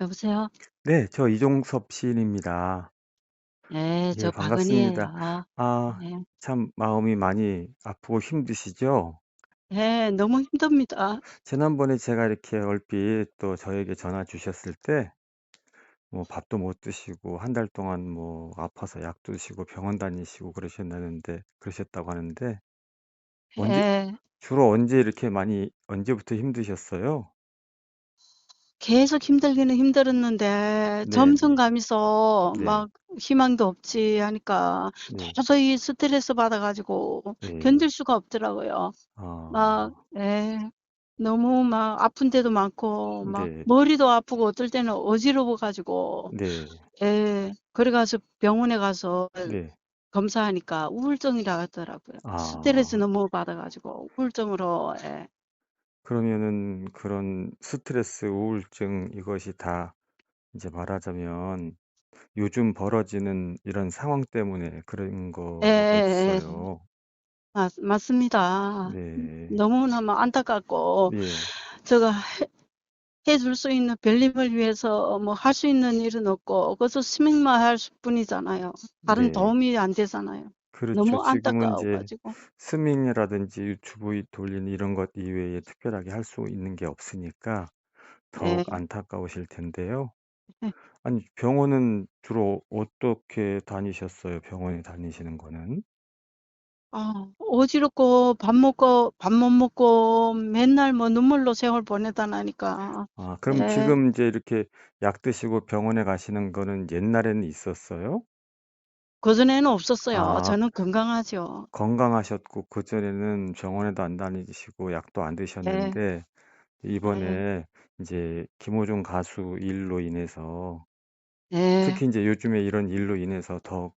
여보세요? 네. 저 이종섭 시인입니다. 네. 네저 반갑습니다. 박은희예요. 아 네. 참 마음이 많이 아프고 힘드시죠? 네. 너무 힘듭니다. 지난번에 제가 이렇게 얼핏 또 저에게 전화 주셨을 때 뭐 밥도 못 드시고 한 달 동안 뭐 아파서 약도 드시고 병원 다니시고 그러셨다는데 그러셨다고 하는데 언제 예. 주로 언제 이렇게 많이 언제부터 힘드셨어요? 계속 힘들기는 힘들었는데 점점 네네. 가면서 네. 막 희망도 없지 하니까 네. 도저히 스트레스 받아 가지고 네. 견딜 수가 없더라고요. 막 아. 예. 너무 막 아픈 데도 많고 막 네. 머리도 아프고 어떨 때는 어지러워 가지고 네. 예. 그래 가지고 병원에 가서 네. 검사하니까 우울증이라 하더라고요. 스트레스 아. 너무 받아 가지고 우울증으로 예. 그러면은 그런 스트레스, 우울증 이것이 다 이제 말하자면 요즘 벌어지는 이런 상황 때문에 그런 예예예. 거겠어요. 맞 맞습니다. 음 네. 너무너무 안타깝고 예. 제가 해 해 줄 수 있는 별님을 위해서 뭐 할 수 있는 일은 없고 그저 스밍만 할수 뿐이잖아요. 다른 네. 도움이 안 되잖아요. 그렇죠. 너무 지금은 안타까워 인제 가지고. 스밍이라든지 유튜브 이 돌리는 이런 것 이외에 특별하게 할 수 있는 게 없으니까 더욱 예. 안타까우실 텐데요. 예. 아니 병원은 주로 어떻게 다니셨어요? 병원에 다니시는 거는? 아 어지럽고 밥 먹고 밥 못 먹고 맨날 뭐 눈물로 세월 보내다 나니까 아 그럼 예. 지금 이제 이렇게 약 드시고 병원에 가시는 거는 옛날에는 있었어요? 그전에는 없었어요. 아. 저는 건강하죠. 건강하셨고 그전에는 병원에도 안 다니시고 약도 안 예. 드셨는데 예. 이번에 인제 김어준 가수 일로 인해서 예. 특히 인제 요즘에 이런 일로 인해서 더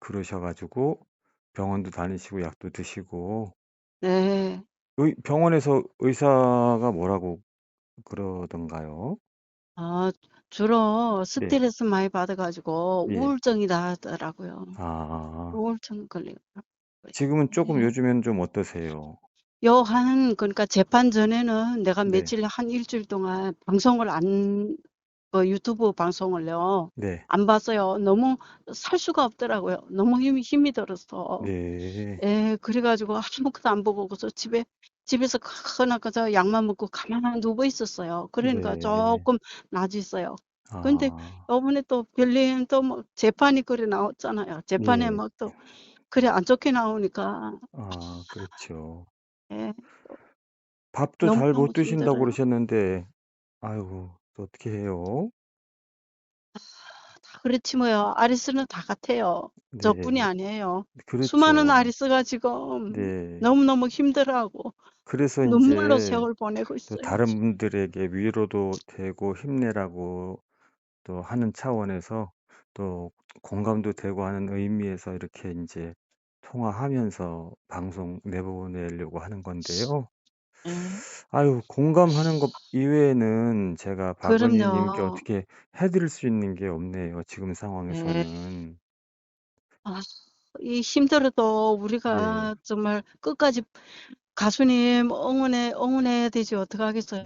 그러셔 가지고 병원도 다니시고 약도 드시고 네. 의 병원에서 의사가 뭐라고 그러던가요? 아 주로 네. 스트레스 많이 받아 가지고 예. 우울증이다 하더라고요. 아. 우울증 걸리고 지금은 쪼금 예. 요즘에는 좀 어떠세요? 요 한 그러니까 재판 전에는 내가 네. 며칠 한1 주일 동안 방송을 안 그 유튜브 방송을요 네. 안 봤어요. 너무 살 수가 없더라고요. 너무 힘이 힘이 들어서. 네. 예. 그래 가지고 아무것도 안 보고 그저 집에 집에서 크나큰 그저 약만 먹고 가만히 누워 있었어요. 그러니까 네. 쪼끔 나아졌어요. 근데 아. 요번에 또 별님 또 뭐 재판이 그래 나왔잖아요. 재판에 예. 막 또 그래 안 좋게 나오니까 아 그렇죠. 예. 또 밥도 잘 못 너무너무 드신다고 힘들어요. 그러셨는데 아이고 또 어떻게 해요? 그렇지 뭐요. 아리수는 다 같아요. 네. 저뿐이 아니에요. 수많은 그렇죠. 아리수가 지금 네. 너무너무 힘들어하고 그래서 눈물로 인제 세월 보내고 또 있어요 다른. 분들에게 위로도 되고 힘내라고 또 하는 차원에서 또 공감도 되고 하는 의미에서 이렇게 인제 통화하면서 방송 내보내려고 하는 건데요. 예. 아유 공감하는 것 이외에는 제가 박은희 님께 그럼요. 어떻게 해 드릴 수 있는 게 없네요 지금 예. 상황에서는. 아 이 힘들어도 네. 우리가 정말 끝까지 가수님 응원해 응원해야 되지 네. 어떡하겠어요.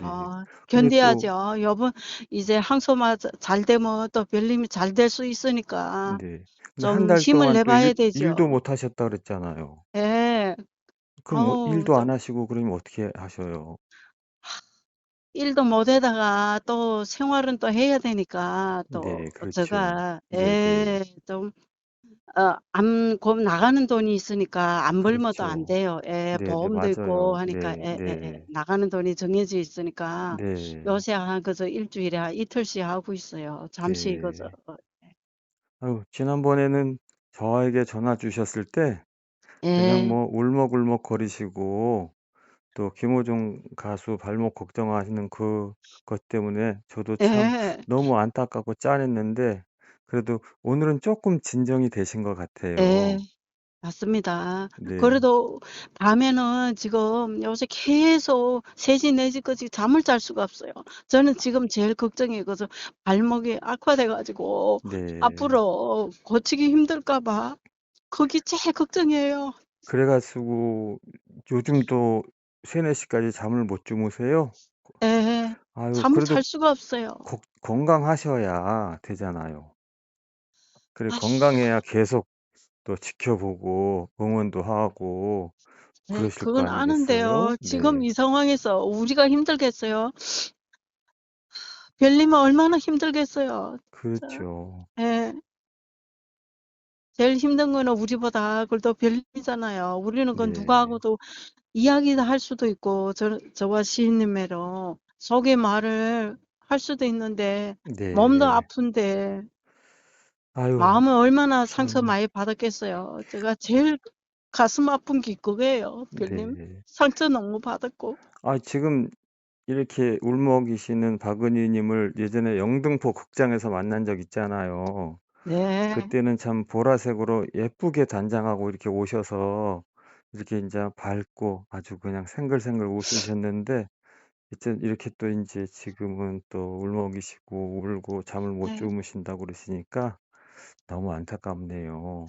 근데 또 견뎌야죠. 요번 이제 항소만 자잘 되면 또 별님이 잘 될 수 있으니까 네. 근데 1 좀 달 힘을 동안 내 또 일 봐야 일도 되죠. 못 하셨다 그랬잖아요. 예. 그럼 뭐 아우 일도 안 좀 하시고 그러면 어떻게 하셔요? 일도 못 하다가 또 생활은 또 해야 되니까 또 네 그렇죠. 제가 네네. 예 좀 어 안 곧 나가는 돈이 있으니까 안 벌면도 안 그렇죠. 돼요. 예. 네네. 보험도 있고 맞아요. 하니까 네 예예예. 네. 나가는 돈이 정해져 있으니까 네. 요새 한 그저 1 주일에 한 이틀씩 하고 있어요. 잠시 그저 네. 어 예. 아유 지난번에는 저에게 전화 주셨을 때 그냥 예. 뭐 울먹울먹 거리시고 또 김어준 가수 발목 걱정하시는 그것 때문에 저도 참 예. 너무 안타깝고 짠했는데 그래도 오늘은 쪼끔 진정이 되신 것 예. 같아요. 맞습니다. 네. 그래도 밤에는 지금 요새 계속 3 시, 4 시까지 잠을 잘 수가 없어요. 저는 지금 제일 걱정이 그저 발목이 악화돼 가지고 네. 앞으로 고치기 힘들까 봐 그게 제일 걱정이에요. 그래 가지고 요즘도 3-4 시까지 잠을 못 주무세요? 예. 아유, 잠을 그래도 잘 수가 없어요. 거- 건강하셔야 되잖아요. 그래, 아휴. 건강해야 계속 또 지켜보고 응원도 하고 네, 그러실 거 그건 아는데요. 아니겠어요? 지금 네, 이 상황에서 우리가 힘들겠어요? 별님은 얼마나 힘들겠어요. 진짜. 그렇죠. 예. 제일 힘든 거는 우리보다 그래도 별님이잖아요. 우리는 그 네, 누구하고도 이야기도 할 수도 있고 저, 저와 시인님매로 속의 말을 할 수도 있는데 몸도 네. 아픈데 아유, 마음은 얼마나 상처 참, 많이 받았겠어요. 제가 제일 가슴 아픈 게 그거예요, 별님. 네. 상처 너무 받았고. 아, 지금 이렇게 울먹이시는 박은희 님을 예전에 영등포 극장에서 만난 적 있잖아요. 네, 그때는 참 보라색으로 예쁘게 단장하고 이렇게 오셔서 이렇게 이제 밝고 아주 그냥 생글생글 웃으셨는데 이제 이렇게 또 이제 지금은 또 울먹이시고 울고 잠을 못 네. 주무신다고 그러시니까 너무 안타깝네요.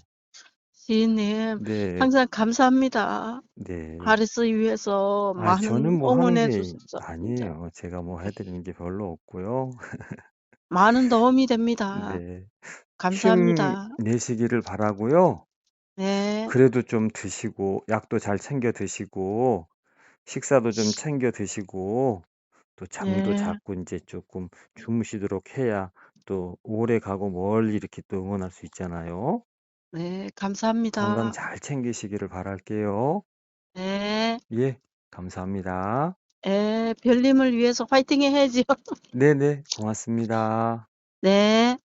시인님, 네, 항상 감사합니다. 네. 하리스 위해서 아, 저는 많은 뭐 하는 응원해 게 주셔서 진짜 아니에요. 제가 뭐 해드리는 게 별로 없고요. 많은 도움이 됩니다. 네. 감사합니다. 힘내시기를 바라고요. 네, 그래도 좀 드시고 약도 잘 챙겨 드시고 식사도 좀 챙겨 드시고 또 잠도 네, 자꾸 이제 조금 주무시도록 해야 또 오래 가고 멀리 이렇게 또 응원할 수 있잖아요. 네, 건강 감사합니다. 잘 챙기시기를 바랄게요. 네, 예, 감사합니다. 네, 별님을 위해서 화이팅 해야지요. 네네, 고맙습니다. 네.